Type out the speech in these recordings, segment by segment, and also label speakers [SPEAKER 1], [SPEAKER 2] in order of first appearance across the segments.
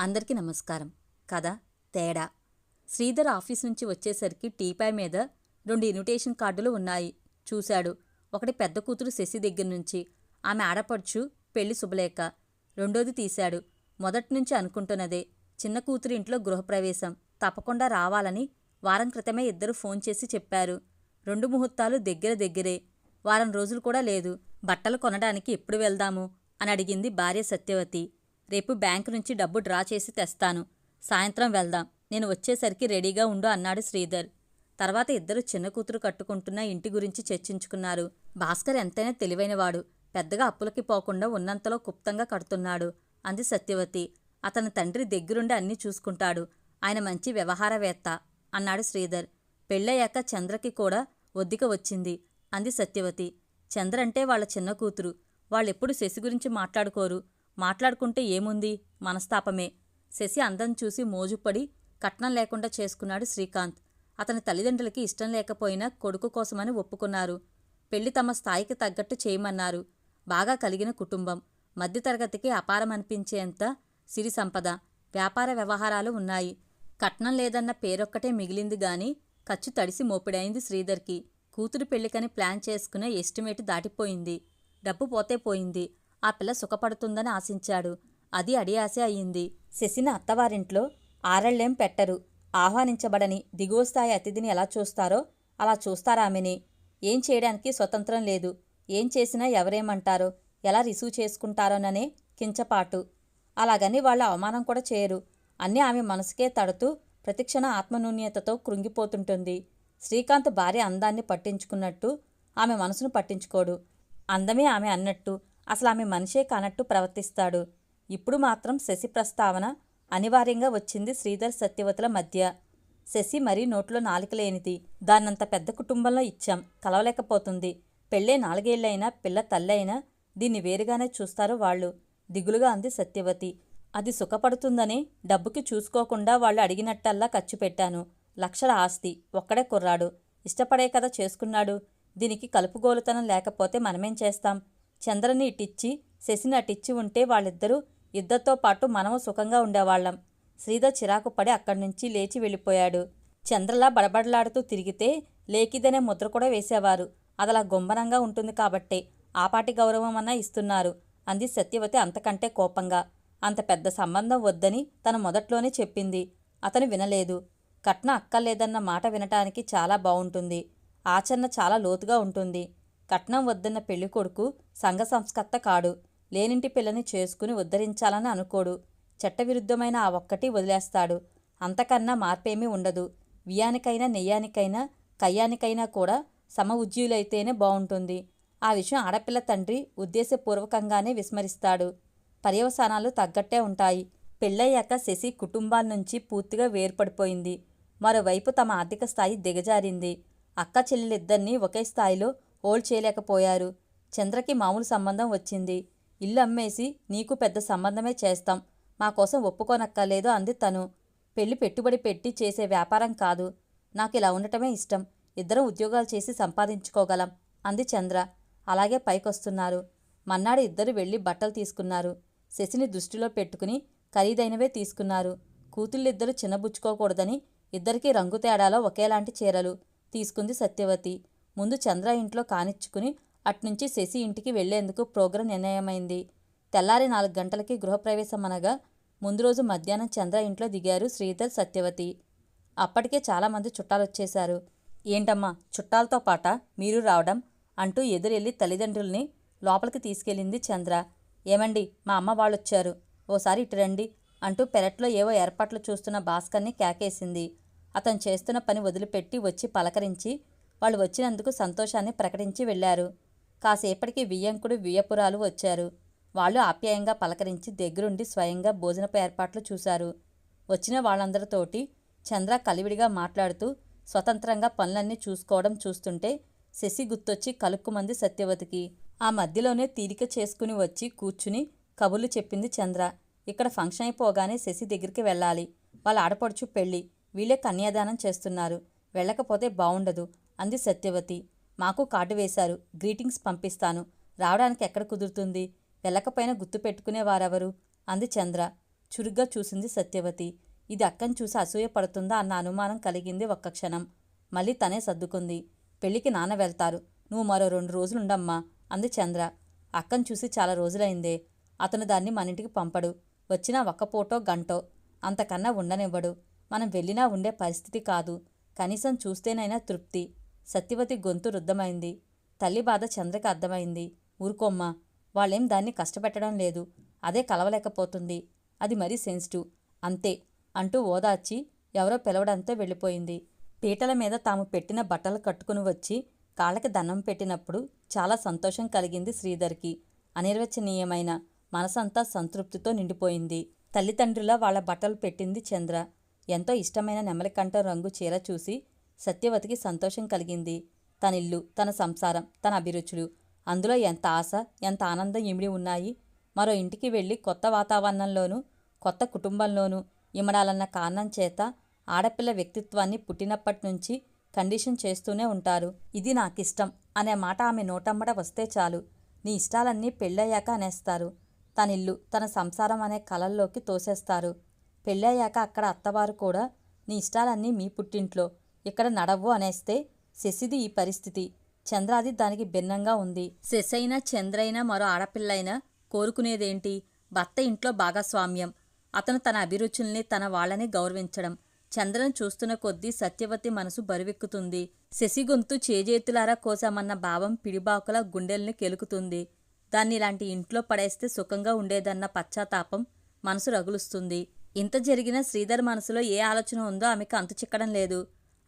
[SPEAKER 1] అందరికీ నమస్కారం. కథ తేడా. శ్రీధర్ ఆఫీస్ నుంచి వచ్చేసరికి టీపాయ్ మీద రెండు ఇన్విటేషన్ కార్డులు ఉన్నాయి. చూశాడు. ఒకటి పెద్ద కూతురు శశి దగ్గర నుంచి ఆమె ఆడపడుచు పెళ్ళి శుభలేఖ. రెండోది తీశాడు. మొదటి నుంచి అనుకుంటున్నదే. చిన్న కూతురు ఇంట్లో గృహప్రవేశం. తప్పకుండా రావాలని వారం క్రితమే ఇద్దరు ఫోన్ చేసి చెప్పారు. రెండు ముహూర్తాలు దగ్గర దగ్గరే. వారం రోజులు కూడా లేదు. బట్టలు కొనడానికి ఎప్పుడు వెళ్దాము? అని అడిగింది భార్య సత్యవతి. రేపు బ్యాంకు నుంచి డబ్బు డ్రా చేసి తెస్తాను. సాయంత్రం వెళ్దాం. నేను వచ్చేసరికి రెడీగా ఉండు అన్నాడు శ్రీధర్. తర్వాత ఇద్దరు చిన్న కూతురు కట్టుకుంటున్న ఇంటి గురించి చర్చించుకున్నారు. భాస్కర్ ఎంతైనా తెలివైనవాడు. పెద్దగా అప్పులకి పోకుండా ఉన్నంతలో గుప్తంగా కడుతున్నాడు అంది సత్యవతి. అతని తండ్రి దగ్గరుండి అన్నీ చూసుకుంటాడు. ఆయన మంచి వ్యవహారవేత్త అన్నాడు శ్రీధర్. పెళ్ళయ్యాక చంద్రకి కూడా ఒద్దిక వచ్చింది అంది సత్యవతి. చంద్ర అంటే వాళ్ళ చిన్న కూతురు. వాళ్ళెప్పుడు శశి గురించి మాట్లాడుకోరు. మాట్లాడుకుంటే ఏముంది? మనస్తాపమే. శశి అందం చూసి మోజుపడి కట్నం లేకుండా చేసుకున్నాడు శ్రీకాంత్. అతని తల్లిదండ్రులకి ఇష్టం లేకపోయినా కొడుకు కోసమని ఒప్పుకున్నారు. పెళ్ళి తమ స్థాయికి తగ్గట్టు చేయమన్నారు. బాగా కలిగిన కుటుంబం. మధ్యతరగతికి అపారమనిపించేంత సిరి సంపద. వ్యాపార వ్యవహారాలు ఉన్నాయి. కట్నం లేదన్న పేరొక్కటే మిగిలింది గాని ఖర్చు తడిసి మోపిడైంది శ్రీధర్కి. కూతురు పెళ్ళికని ప్లాన్ చేసుకునే ఎస్టిమేట్ దాటిపోయింది. డబ్బు పోతే పోయింది. ఆ పిల్ల సుఖపడుతుందని ఆశించాడు. అది అడియాసే అయ్యింది శశిన అత్తవారింట్లో ఆరళ్ళేం పెట్టరు. ఆహ్వానించబడని దిగువ స్థాయి అతిథిని ఎలా చూస్తారో అలా చూస్తారామెని ఏం చేయడానికి స్వతంత్రం లేదు. ఏం చేసినా ఎవరేమంటారో? ఎలా రిసీవ్ చేసుకుంటారోననే కించపాటు. అలాగని వాళ్ళ అవమానం కూడా చేయరు. అన్నీ ఆమె మనసుకే తడుతూ ప్రతిక్షణ ఆత్మనూన్యతతో కృంగిపోతుంటుంది. శ్రీకాంత్ భార్య అందాన్ని పట్టించుకున్నట్టు ఆమె మనసును పట్టించుకోడు. అందమే ఆమె అన్నట్టు అసలు ఆమె మనిషే కానట్టు ప్రవర్తిస్తాడు. ఇప్పుడు మాత్రం శశి ప్రస్తావన అనివార్యంగా వచ్చింది శ్రీధర్ సత్యవతుల మధ్య. శశి మరీ నోట్లో నాలుక లేనిది దాన్నంత పెద్ద కుటుంబంలో ఇచ్చాం. కలవలేకపోతుంది. పెళ్ళే నాలుగేళ్ళైనా పిల్ల తల్లైనా దీన్ని వేరుగానే చూస్తారు వాళ్ళు. దిగులుగా అంది సత్యవతి. అది సుఖపడుతుందని డబ్బుకి చూసుకోకుండా వాళ్ళు అడిగినట్టల్లా ఖర్చు పెట్టాను. లక్షల ఆస్తి. ఒక్కడే కుర్రాడు. ఇష్టపడే కదా చేసుకున్నాడు. దీనికి కలుపుగోలుతనం లేకపోతే మనమేం చేస్తాం? చంద్రని ఇటిచ్చి శశిని అటిచ్చి ఉంటే వాళ్ళిద్దరూ ఇద్దరితో పాటు మనము సుఖంగా ఉండేవాళ్ళం. శ్రీధర్ చిరాకు పడి అక్కడి నుంచి లేచి వెళ్ళిపోయాడు. చంద్రలా బడబడలాడుతూ తిరిగితే లేకిదనే ముద్ర కూడా వేసేవారు. అదలా గుంభనంగా ఉంటుంది కాబట్టే ఆపాటి గౌరవం అన్నా ఇస్తున్నారు అంది సత్యవతి అంతకంటే కోపంగా. అంత పెద్ద సంబంధం వద్దని తను మొదట్లోనే చెప్పింది. అతను వినలేదు. కట్న అక్కర్లేదన్న మాట వినటానికి చాలా బావుంటుంది. ఆచరణ చాలా లోతుగా ఉంటుంది. కట్నం వద్దన్న పెళ్ళికొడుకు సంఘ సంస్కర్త కాడు. లేనింటి పిల్లని చేసుకుని ఉద్ధరించాలని అనుకోడు. చట్టవిరుద్ధమైన ఆ ఒక్కటి వదిలేస్తాడు. అంతకన్నా మార్పేమీ ఉండదు. వియానికైనా నెయ్యానికైనా కయ్యానికైనా కూడా సమ ఉజ్జీయులైతేనే బావుంటుంది. ఆ విషయం ఆడపిల్ల తండ్రి ఉద్దేశపూర్వకంగానే విస్మరిస్తాడు. పర్యవసానాలు తగ్గట్టే ఉంటాయి. పెళ్ళయ్యాక శశి కుటుంబాల నుంచి పూర్తిగా వేర్పడిపోయింది. మరోవైపు తమ ఆర్థిక స్థాయి దిగజారింది. అక్క చెల్లెలిద్దరినీ ఒకే స్థాయిలో హోల్డ్ చేయలేకపోయారు. చంద్రకి మామూలు సంబంధం వచ్చింది. ఇల్లు అమ్మేసి నీకు పెద్ద సంబంధమే చేస్తాం. మా కోసం ఒప్పుకోనక్కర్లేదు అంది తను. పెళ్ళి పెట్టుబడి పెట్టి చేసే వ్యాపారం కాదు. నాకు ఇలా ఉండటమే ఇష్టం. ఇద్దరం ఉద్యోగాలు చేసి సంపాదించుకోగలం అంది చంద్ర. అలాగే పైకొస్తున్నారు. మన్నాడు ఇద్దరు వెళ్ళి బట్టలు తీసుకున్నారు. శశిని దృష్టిలో పెట్టుకుని ఖరీదైనవే తీసుకున్నారు. కూతుళ్ళిద్దరూ చిన్నబుచ్చుకోకూడదని ఇద్దరికీ రంగు తేడాలో ఒకేలాంటి చీరలు తీసుకుంది సత్యవతి. ముందు చంద్ర ఇంట్లో కానిచ్చుకుని అట్నుంచి శశి ఇంటికి వెళ్ళేందుకు ప్రోగ్రాం నిర్ణయమైంది. తెల్లారి నాలుగు గంటలకి గృహప్రవేశం అనగా ముందు రోజు మధ్యాహ్నం చంద్ర ఇంట్లో దిగారు శ్రీధర్ సత్యవతి. అప్పటికే చాలామంది చుట్టాలొచ్చేశారు. ఏంటమ్మా చుట్టాలతో పాట? మీరు రావడం? అంటూ ఎదురెళ్ళి తల్లిదండ్రుల్ని లోపలికి తీసుకెళ్ళింది చంద్ర. ఏమండి మా అమ్మ వాళ్ళొచ్చారు. ఓసారి ఇటు రండి అంటూ పెరట్లో ఏవో ఏర్పాట్లు చూస్తున్న భాస్కర్ని కేకేసింది. అతను చేస్తున్న పని వదిలిపెట్టి వచ్చి పలకరించి వాళ్ళు వచ్చినందుకు సంతోషాన్ని ప్రకటించి వెళ్ళారు కాసేపటికి వియ్యంకుడు వియ్యపురాలు వచ్చారు. వాళ్ళు ఆప్యాయంగా పలకరించి దగ్గరుండి స్వయంగా భోజనపు ఏర్పాట్లు చూశారు. వచ్చిన వాళ్ళందరితోటి చంద్ర కలివిడిగా మాట్లాడుతూ స్వతంత్రంగా పనులన్నీ చూసుకోవడం చూస్తుంటే శశి గుర్తొచ్చి కలుక్కుమంది సత్యవతికి. ఆ మధ్యలోనే తీరిక చేసుకుని వచ్చి కూర్చుని కబుర్లు చెప్పింది చంద్ర. ఇక్కడ ఫంక్షన్ అయిపోగానే శశి దగ్గరికి వెళ్ళాలి. వాళ్ళ ఆడపడుచు పెళ్ళి. వీళ్ళే కన్యాదానం చేస్తున్నారు. వెళ్ళకపోతే బావుండదు. అంది సత్యవతి. మాకు కార్డు వేశారు. గ్రీటింగ్స్ పంపిస్తాను. రావడానికి ఎక్కడ కుదురుతుంది? వెళ్ళకపోయినా గుర్తు పెట్టుకునేవారెవరు అంది చంద్ర. చురుగ్గా చూసింది సత్యవతి. ఇది అక్కని చూసి అసూయ పడుతుందా అన్న అనుమానం కలిగింది ఒక్క క్షణం. మళ్ళీ తనే సర్దుకుంది. పెళ్ళికి నాన్న వెళ్తారు. నువ్వు మరో రెండు రోజులుండమ్మా అంది చంద్ర. అక్కను చూసి చాలా రోజులైందే. అతను దాన్ని మన ఇంటికి పంపడు. వచ్చినా ఒక్క పూటో గంటో. అంతకన్నా ఉండనివ్వడు. మనం వెళ్ళినా ఉండే పరిస్థితి కాదు. కనీసం చూస్తేనైనా తృప్తి. సత్యవతి గొంతు రుద్దమైంది. తల్లి బాధ చంద్రకి అర్థమైంది. ఊరుకోమ్మ వాళ్ళేం దాన్ని కష్టపెట్టడం లేదు. అదే కలవలేకపోతుంది. అది మరీ సెన్సిటివ్. అంతే అంటూ ఓదార్చి ఎవరో పిలవడంతో వెళ్ళిపోయింది. పీటల మీద తాము పెట్టిన బట్టలు కట్టుకుని వచ్చి కాళ్ళకి దండం పెట్టినప్పుడు చాలా సంతోషం కలిగింది శ్రీధర్కి. అనిర్వచనీయమైన మనసంతా సంతృప్తితో నిండిపోయింది. తల్లిదండ్రుల వాళ్ళ బట్టలు పెట్టింది చంద్ర. ఎంతో ఇష్టమైన నెమలికంఠ రంగు చీర చూసి సత్యవతికి సంతోషం కలిగింది. తనిల్లు తన సంసారం తన అభిరుచులు. అందులో ఎంత ఆశ ఎంత ఆనందం ఇమిడి ఉన్నాయి. మరో ఇంటికి వెళ్ళి కొత్త వాతావరణంలోనూ కొత్త కుటుంబంలోనూ ఇమడాలన్న కారణం చేత ఆడపిల్ల వ్యక్తిత్వాన్ని పుట్టినప్పటి నుంచి కండిషన్ చేస్తూనే ఉంటారు. ఇది నాకిష్టం అనే మాట ఆమె నోటమ్మడ వస్తే చాలు. నీ ఇష్టాలన్నీ పెళ్ళయ్యాక అనేస్తారు. తన ఇల్లు తన సంసారం అనే కలల్లోకి తోసేస్తారు. పెళ్ళయ్యాక అక్కడ అత్తవారు కూడా నీ ఇష్టాలన్నీ మీ పుట్టింట్లో. ఇక్కడ నడవ్వు అనేస్తే శశిది ఈ పరిస్థితి. చంద్రాది దానికి భిన్నంగా ఉంది. శశైనా చంద్రైనా మరో ఆడపిల్లైనా కోరుకునేదేంటి? భర్త ఇంట్లో భాగస్వామ్యం. అతను తన అభిరుచుల్ని తన వాళ్ళని గౌరవించడం. చంద్రను చూస్తున్న కొద్దీ సత్యవతి మనసు బరువెక్కుతుంది. శశి గొంతు చేజేతులారా కోసామన్న భావం పిడిబాకుల గుండెల్ని కెలుకుతుంది. దాన్ని ఇలాంటి ఇంట్లో పడేస్తే సుఖంగా ఉండేదన్న పశ్చాత్తాపం మనసు రగులుస్తుంది. ఇంత జరిగిన శ్రీధర్ మనసులో ఏ ఆలోచన ఉందో ఆమెకు అంతు చిక్కడం లేదు.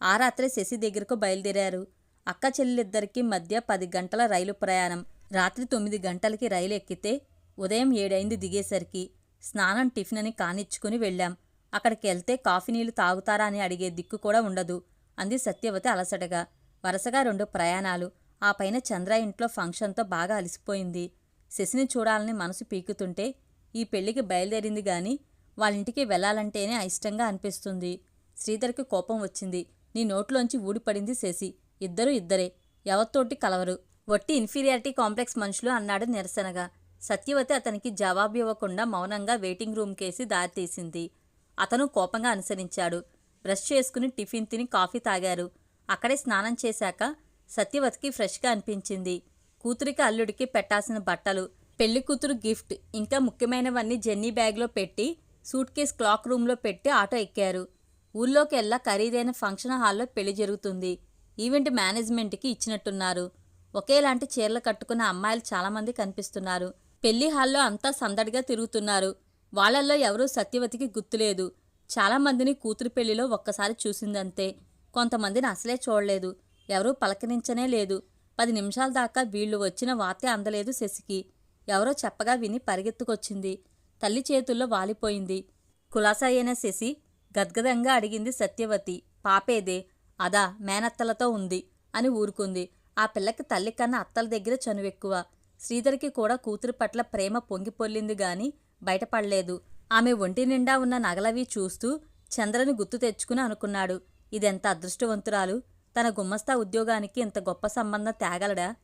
[SPEAKER 1] ఆ రాత్రి శశి దగ్గరకు బయలుదేరారు. అక్క చెల్లిద్దరికీ మధ్య పది గంటల రైలు ప్రయాణం. రాత్రి తొమ్మిది గంటలకి రైలు ఎక్కితే ఉదయం ఏడైంది దిగేసరికి. స్నానం టిఫిన్ అని కానిచ్చుకుని వెళ్ళాం. అక్కడికి వెళ్తే కాఫీ నీళ్ళు తాగుతారా అని అడిగే దిక్కు కూడా ఉండదు. అంది సత్యవతి అలసటగా. వరుసగా రెండు ప్రయాణాలు. ఆ పైన చంద్ర ఇంట్లో ఫంక్షన్తో బాగా అలసిపోయింది. శశిని చూడాలని మనసు పీకుతుంటే ఈ పెళ్ళికి బయలుదేరింది గాని వాళ్ళింటికి వెళ్ళాలంటేనే అయిష్టంగా అనిపిస్తుంది. శ్రీధర్కి కోపం వచ్చింది. నీ నోట్లోంచి ఊడిపడింది శశి. ఇద్దరు ఇద్దరే. ఎవరితోటి కలవరు. వట్టి ఇన్ఫీరియారిటీ కాంప్లెక్స్ మనుషులు అన్నాడు నిరసనగా. సత్యవతి అతనికి జవాబు ఇవ్వకుండా మౌనంగా వెయిటింగ్ రూమ్కేసి దారితీసింది అతను కోపంగా అనుసరించాడు. బ్రష్ చేసుకుని టిఫిన్ తిని కాఫీ తాగారు. అక్కడే స్నానం చేశాక సత్యవతికి ఫ్రెష్గా అనిపించింది. కూతురికి అల్లుడికి పెట్టాల్సిన బట్టలు పెళ్ళి కూతురు గిఫ్ట్ ఇంకా ముఖ్యమైనవన్నీ జెన్నీ బ్యాగ్లో పెట్టి సూట్ కేస్ క్లాక్ రూమ్లో పెట్టి ఆటో ఎక్కారు. ఊళ్ళోకెల్లా ఖరీదైన ఫంక్షన్ హాల్లో పెళ్ళి జరుగుతుంది. ఈవెంట్ మేనేజ్మెంట్కి ఇచ్చినట్టున్నారు. ఒకేలాంటి చీరలు కట్టుకున్న అమ్మాయిలు చాలామంది కనిపిస్తున్నారు. పెళ్ళి హాల్లో అంతా సందడిగా తిరుగుతున్నారు. వాళ్ళల్లో ఎవరూ సత్యవతికి గుర్తులేదు. చాలామందిని కూతురు పెళ్ళిలో ఒక్కసారి చూసిందంతే. కొంతమందిని అసలే చూడలేదు. ఎవరూ పలకరించనే లేదు. పది నిమిషాల దాకా వీళ్ళు వచ్చిన వార్తే అందలేదు శశికి. ఎవరో చెప్పగా విని పరిగెత్తుకొచ్చింది. తల్లి చేతుల్లో వాలిపోయింది. కులాసా అయిన శశి గద్గదంగా అడిగింది సత్యవతి. పాపేదే అదా మేనత్తలతో ఉంది అని ఊరుకుంది. ఆ పిల్లకి తల్లి కన్నా అత్తల దగ్గర చనువెక్కువ. శ్రీధర్కి కూడా కూతురు పట్ల ప్రేమ పొంగిపొల్లింది గాని బయటపడలేదు. ఆమె ఒంటి నిండా ఉన్న నగలవి చూస్తూ చంద్రని గుర్తు తెచ్చుకుని అనుకున్నాడు. ఇదెంత అదృష్టవంతురాలు? తన గుమ్మస్తా ఉద్యోగానికి ఇంత గొప్ప సంబంధం తేగలడా?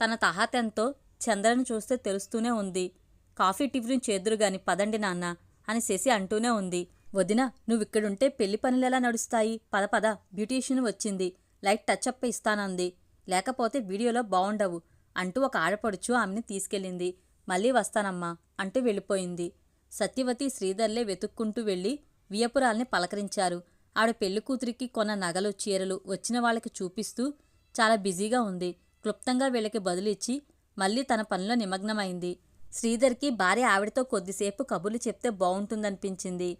[SPEAKER 1] తన తహాతెంతో చంద్రని చూస్తే తెలుస్తూనే ఉంది. కాఫీ టిఫిన్ చేదురుగాని పదండి నాన్న అని శశి అంటూనే ఉంది. వదిన నువ్విక్కడుంటే పెళ్ళి పనులెలా నడుస్తాయి? పద పద. బ్యూటీషియన్ వచ్చింది. లైట్ టచ్అప్ ఇస్తానంది. లేకపోతే వీడియోలో బావుండవు అంటూ ఒక ఆడపడుచు ఆమెని తీసుకెళ్ళింది. మళ్ళీ వస్తానమ్మా అంటూ వెళ్ళిపోయింది. సత్యవతి శ్రీధర్లే వెతుక్కుంటూ వెళ్ళి వియపురాల్ని పలకరించారు. ఆడ పెళ్ళి కూతురికి కొన్న నగలు చీరలు వచ్చిన వాళ్ళకి చూపిస్తూ చాలా బిజీగా ఉంది. క్లుప్తంగా వీళ్ళకి బదులిచ్చి మళ్ళీ తన పనిలో నిమగ్నమైంది. శ్రీధర్కి భార్య ఆవిడతో కొద్దిసేపు కబుర్లు చెప్తే బాగుంటుందనిపించింది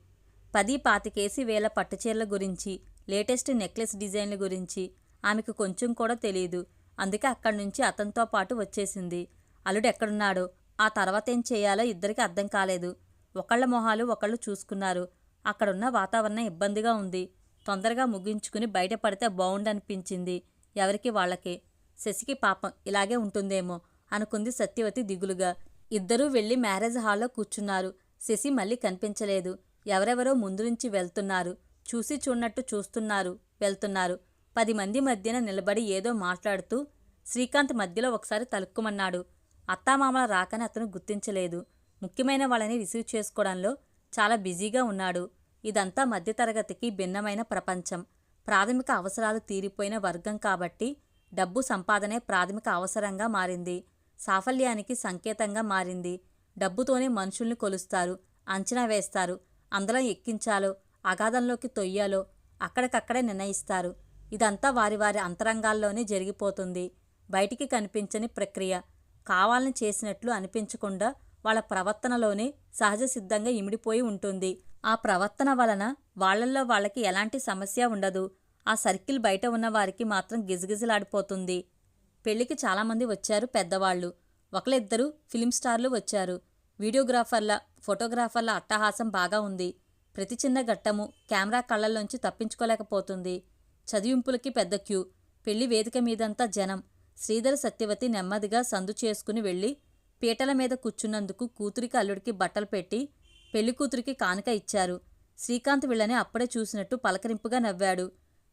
[SPEAKER 1] పది పాతికేసి వేల పట్టుచీరల గురించి లేటెస్ట్ నెక్లెస్ డిజైన్ల గురించి ఆమెకు కొంచెం కూడా తెలియదు అందుకే అక్కడి నుంచి అతనితో పాటు వచ్చేసింది. అల్లుడు ఎక్కడున్నాడో? ఆ తర్వాత ఏం చేయాలో ఇద్దరికి అర్థం కాలేదు. ఒకళ్ళ మొహాలు ఒకళ్ళు చూసుకున్నారు. అక్కడున్న వాతావరణం ఇబ్బందిగా ఉంది. తొందరగా ముగించుకుని బయటపడితే బావుండనిపించింది ఎవరికి వాళ్ళకే. శశికి పాపం ఇలాగే ఉంటుందేమో అనుకుంది సత్యవతి దిగులుగా. ఇద్దరూ వెళ్ళి మ్యారేజ్ హాల్లో కూర్చున్నారు. శశి మళ్ళీ కనిపించలేదు. ఎవరెవరో ముందు నుంచి వెళ్తున్నారు. చూసి చూడనట్టు చూస్తున్నారు. వెళ్తున్నారు. పది మంది మధ్యన నిలబడి ఏదో మాట్లాడుతూ శ్రీకాంత్ మధ్యలో ఒకసారి తలుక్కుమన్నాడు. అత్తామామల రాకని అతను గుర్తించలేదు. ముఖ్యమైన వాళ్ళని రిసీవ్ చేసుకోవడంలో చాలా బిజీగా ఉన్నాడు. ఇదంతా మధ్యతరగతికి భిన్నమైన ప్రపంచం. ప్రాథమిక అవసరాలు తీరిపోయిన వర్గం కాబట్టి డబ్బు సంపాదనే ప్రాథమిక అవసరంగా మారింది. సాఫల్యానికి సంకేతంగా మారింది. డబ్బుతోనే మనుషుల్ని కొలుస్తారు అంచనా వేస్తారు. అందలం ఎక్కించాలో అగాధంలోకి తొయ్యాలో అక్కడికక్కడే నిర్ణయిస్తారు. ఇదంతా వారి వారి అంతరంగాల్లోనే జరిగిపోతుంది. బయటికి కనిపించని ప్రక్రియ కావాలని చేసినట్లు అనిపించకుండా వాళ్ళ ప్రవర్తనలోనే సహజ సిద్ధంగా ఇమిడిపోయి ఉంటుంది. ఆ ప్రవర్తన వలన వాళ్ళల్లో వాళ్ళకి ఎలాంటి సమస్య ఉండదు. ఆ సర్కిల్ బయట ఉన్న వారికి మాత్రం గిజగిజలాడిపోతుంది. పెళ్ళికి చాలామంది వచ్చారు పెద్దవాళ్ళు. ఒకళ్ళిద్దరూ ఫిలిం స్టార్లు వచ్చారు. వీడియోగ్రాఫర్ల ఫోటోగ్రాఫర్ల అట్టహాసం బాగా ఉంది. ప్రతి చిన్న ఘట్టము కెమెరా కళ్ళల్లోంచి తప్పించుకోలేకపోతుంది. చదివింపులకి పెద్ద క్యూ. పెళ్ళి వేదిక మీదంతా జనం. శ్రీధర సత్యవతి నెమ్మదిగా సందు చేసుకుని వెళ్ళి పీటల మీద కూర్చున్నందుకు కూతురికి అల్లుడికి బట్టలు పెట్టి పెళ్ళి కూతురికి కానుక ఇచ్చారు. శ్రీకాంత్ వీళ్ళని అప్పుడే చూసినట్టు పలకరింపుగా నవ్వాడు.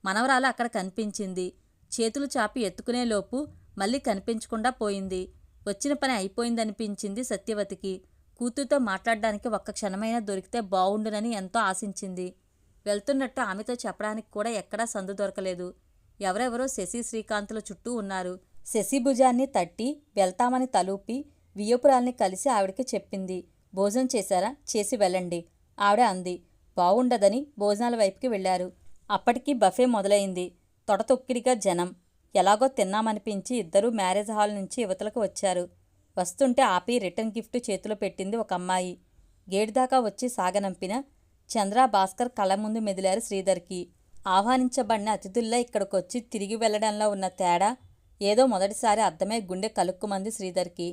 [SPEAKER 1] మనవరాలు అక్కడ కనిపించింది. చేతులు చాపి ఎత్తుకునేలోపు మళ్ళీ కనిపించకుండా పోయింది. వచ్చిన పని అయిపోయిందనిపించింది సత్యవతికి. కూతురుతో మాట్లాడడానికి ఒక్క క్షణమైనా దొరికితే బావుండునని ఎంతో ఆశించింది. వెళ్తున్నట్టు ఆమెతో చెప్పడానికి కూడా ఎక్కడా సందు దొరకలేదు. ఎవరెవరో శశి శ్రీకాంతుల చుట్టూ ఉన్నారు. శశి భుజాన్ని తట్టి వెళ్తామని తలూపి వియ్యపురాల్ని కలిసి ఆవిడకి చెప్పింది. భోజనం చేశారా? చేసి వెళ్ళండి. ఆవిడ అంది. బావుండదని భోజనాల వైపుకి వెళ్ళారు అప్పటికి బఫే మొదలైంది. తొడతొక్కిడిగా జనం. ఎలాగో తిన్నామనిపించి ఇద్దరూ మ్యారేజ్ హాల్ నుంచి యువతలకు వచ్చారు. వస్తుంటే ఆపి రిటర్న్ గిఫ్ట్ చేతిలో పెట్టింది ఒక అమ్మాయి. గేట్ దాకా వచ్చి సాగనంపిన చంద్ర భాస్కర్ కళ్ళ ముందు మెదిలారు శ్రీధర్కి. ఆహ్వానించబడిన అతిథుల్లా ఇక్కడికొచ్చి తిరిగి వెళ్ళడంలో ఉన్న తేడా ఏదో మొదటిసారి అర్థమై గుండె కలుక్కుమంది శ్రీధర్కి.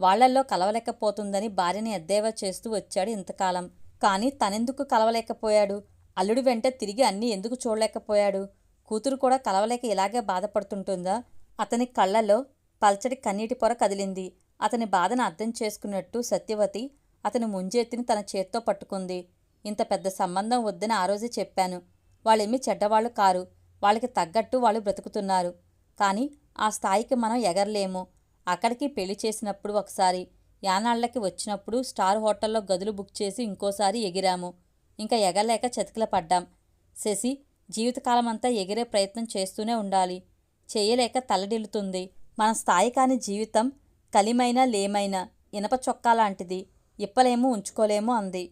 [SPEAKER 1] వాళ్ళల్లో కలవలేకపోతుందని భార్యని ఎద్దేవా చేస్తూ వచ్చాడు ఇంతకాలం. కానీ తనెందుకు కలవలేకపోయాడు? అల్లుడి వెంట తిరిగి అన్నీ ఎందుకు చూడలేకపోయాడు? కూతురు కూడా కలవలేక ఇలాగే బాధపడుతుంటుందా? అతని కళ్ళలో పల్చడి కన్నీటి పొర కదిలింది. అతని బాధను అర్థం చేసుకున్నట్టు సత్యవతి అతని ముంజెత్తిని తన చేత్తో పట్టుకుంది. ఇంత పెద్ద సంబంధం వద్దని ఆ రోజే చెప్పాను. వాళ్ళేమీ చెడ్డవాళ్ళు కారు. వాళ్ళకి తగ్గట్టు వాళ్ళు బ్రతుకుతున్నారు. కానీ ఆ స్థాయికి మనం ఎగరలేము. అక్కడికి పెళ్ళి చేసినప్పుడు ఒకసారి యానాళ్ళకి వచ్చినప్పుడు స్టార్ హోటల్లో గదులు బుక్ చేసి ఇంకోసారి ఎగిరాము. ఇంకా ఎగరలేక చతికిల పడ్డాం. శశి జీవితకాలమంతా ఎగిరే ప్రయత్నం చేస్తూనే ఉండాలి. చేయలేక తల్లడిల్లుతుంది మన స్థాయి కాని జీవితం కలిమైనా లేమైనా ఇనప చొక్కా లాంటిది. ఇప్పలేము ఉంచుకోలేము అంది.